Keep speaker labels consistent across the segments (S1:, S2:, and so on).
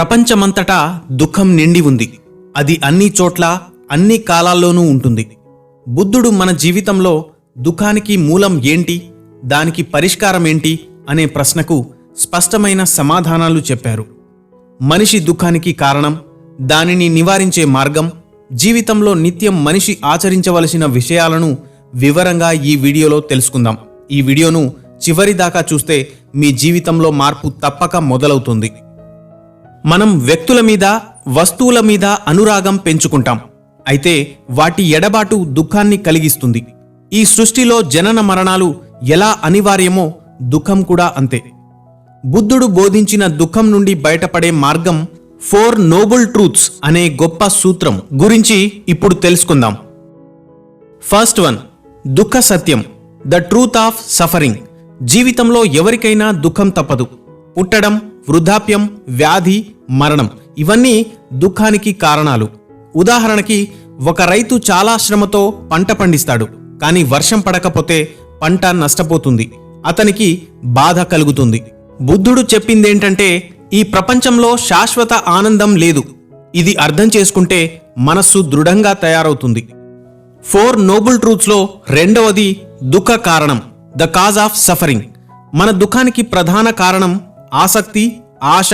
S1: ప్రపంచమంతటా దుఃఖం నిండి ఉంది. అది అన్ని చోట్ల అన్ని కాలాల్లోనూ ఉంటుంది. బుద్ధుడు మన జీవితంలో దుఃఖానికి మూలం ఏంటి దానికి పరిష్కారం ఏంటి అనే ప్రశ్నకు స్పష్టమైన సమాధానాలు చెప్పారు. మనిషి దుఃఖానికి కారణం దానిని నివారించే మార్గం జీవితంలో నిత్యం మనిషి ఆచరించవలసిన విషయాలను వివరంగా ఈ వీడియోలో తెలుసుకుందాం. ఈ వీడియోను చివరి దాకా చూస్తే మీ జీవితంలో మార్పు తప్పక మొదలవుతుంది. మనం వ్యక్తుల మీద వస్తువుల మీద అనురాగం పెంచుకుంటాం. అయితే వాటి ఎడబాటు దుఃఖాన్ని కలిగిస్తుంది. ఈ సృష్టిలో జనన మరణాలు ఎలా అనివార్యమో దుఃఖం కూడా అంతే. బుద్ధుడు బోధించిన దుఃఖం నుండి బయటపడే మార్గం ఫోర్ నోబుల్ ట్రూత్స్ అనే గొప్ప సూత్రం గురించి ఇప్పుడు తెలుసుకుందాం. ఫస్ట్ వన్ దుఃఖ సత్యం ద ట్రూత్ ఆఫ్ సఫరింగ్. జీవితంలో ఎవరికైనా దుఃఖం తప్పదు. పుట్టడం వృద్ధాప్యం వ్యాధి మరణం ఇవన్నీ దుఃఖానికి కారణాలు. ఉదాహరణకి ఒక రైతు చాలా శ్రమతో పంట పండిస్తాడు కానీ వర్షం పడకపోతే పంట నష్టపోతుంది అతనికి బాధ కలుగుతుంది. బుద్ధుడు చెప్పిందేంటంటే ఈ ప్రపంచంలో శాశ్వత ఆనందం లేదు. ఇది అర్థం చేసుకుంటే మనస్సు దృఢంగా తయారవుతుంది. ఫోర్ నోబుల్ ట్రూత్స్లో రెండవది దుఃఖ కారణం ద కాజ్ ఆఫ్ సఫరింగ్. మన దుఃఖానికి ప్రధాన కారణం ఆసక్తి ఆశ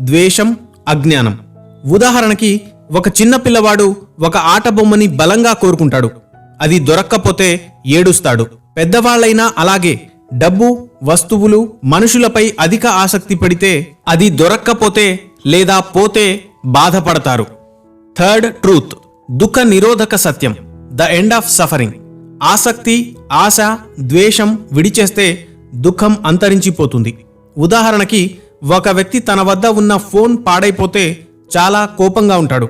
S1: ద్వేషం అజ్ఞానం. ఉదాహరణకి ఒక చిన్న పిల్లవాడు ఒక ఆట బొమ్మని బలంగా కోరుకుంటాడు. అది దొరక్కపోతే ఏడుస్తాడు. పెద్దవాళ్ళైనా అలాగే. డబ్బు వస్తువులు మనుషులపై అధిక ఆసక్తి పెడితే అది దొరక్కపోతే లేదా పోతే బాధపడతారు. థర్డ్ ట్రూత్ దుఃఖ నిరోధక సత్యం. The end of suffering. ఆసక్తి ఆశ ద్వేషం విడిచేస్తే దుఃఖం అంతరించిపోతుంది. ఉదాహరణకి ఒక వ్యక్తి తన వద్ద ఉన్న ఫోన్ పాడైపోతే చాలా కోపంగా ఉంటాడు.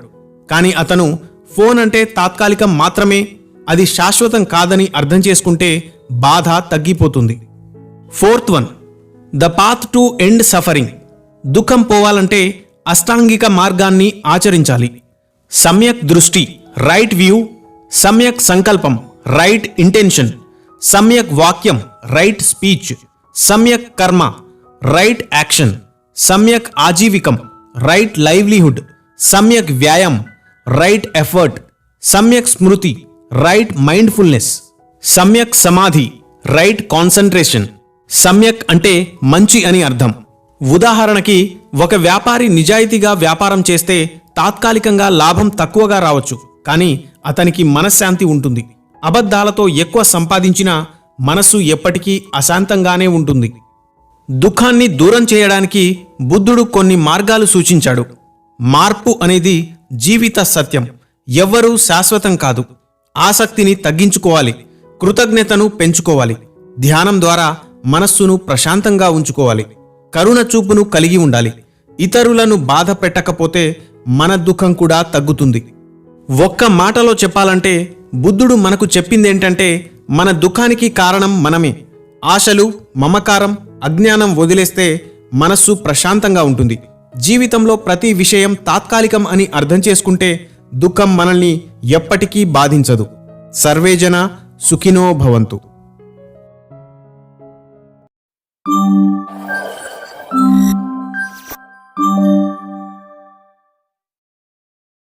S1: కానీ అతను ఫోన్ అంటే తాత్కాలికం మాత్రమే అది శాశ్వతం కాదని అర్థం చేసుకుంటే బాధ తగ్గిపోతుంది. Fourth one the path to end suffering. దుఃఖం పోవాలంటే అష్టాంగిక మార్గాన్ని ఆచరించాలి. సమ్యక్ దృష్టి రైట్ వ్యూ. సమ్యక్ సంకల్పం రైట్ ఇంటెన్షన్. సమ్యక్ వాక్యం రైట్ స్పీచ్. సమ్యక్ కర్మ రైట్ యాక్షన్ సమ్యక్ ఆజీవికం. రైట్ లైవ్లీహుడ్ సమ్యక్ వ్యాయామ్. రైట్ ఎఫర్ట్ సమ్యక్ స్మృతి. రైట్ మైండ్ఫుల్నెస్ సమ్యక్ సమాధి. రైట్ కాన్సన్ట్రేషన్ సమ్యక్ అంటే మంచి అని అర్థం. ఉదాహరణకి ఒక వ్యాపారి నిజాయితీగా వ్యాపారం చేస్తే తాత్కాలికంగా లాభం తక్కువగా రావచ్చు. కానీ అతనికి మనశ్శాంతి ఉంటుంది. అబద్ధాలతో ఎక్కువ సంపాదించినా మనస్సు ఎప్పటికీ అశాంతంగానే ఉంటుంది. దుఃఖాన్ని దూరం చేయడానికి బుద్ధుడు కొన్ని మార్గాలు సూచించాడు. మార్పు అనేది జీవిత సత్యం. ఎవ్వరూ శాశ్వతం కాదు. ఆసక్తిని తగ్గించుకోవాలి. కృతజ్ఞతను పెంచుకోవాలి. ధ్యానం ద్వారా మనస్సును ప్రశాంతంగా ఉంచుకోవాలి. కరుణ చూపును కలిగి ఉండాలి. ఇతరులను బాధ పెట్టకపోతే మన దుఃఖం కూడా తగ్గుతుంది. ఒక్క మాటలో చెప్పాలంటే బుద్ధుడు మనకు చెప్పిందేంటంటే మన దుఃఖానికి కారణం మనమే. ఆశలు మమకారం అజ్ఞానం వదిలేస్తే మనస్సు ప్రశాంతంగా ఉంటుంది. జీవితంలో ప్రతి విషయం తాత్కాలికం అని అర్థం చేసుకుంటే దుఃఖం మనల్ని ఎప్పటికీ బాధించదు. సర్వేజన సుఖినో భవంతు.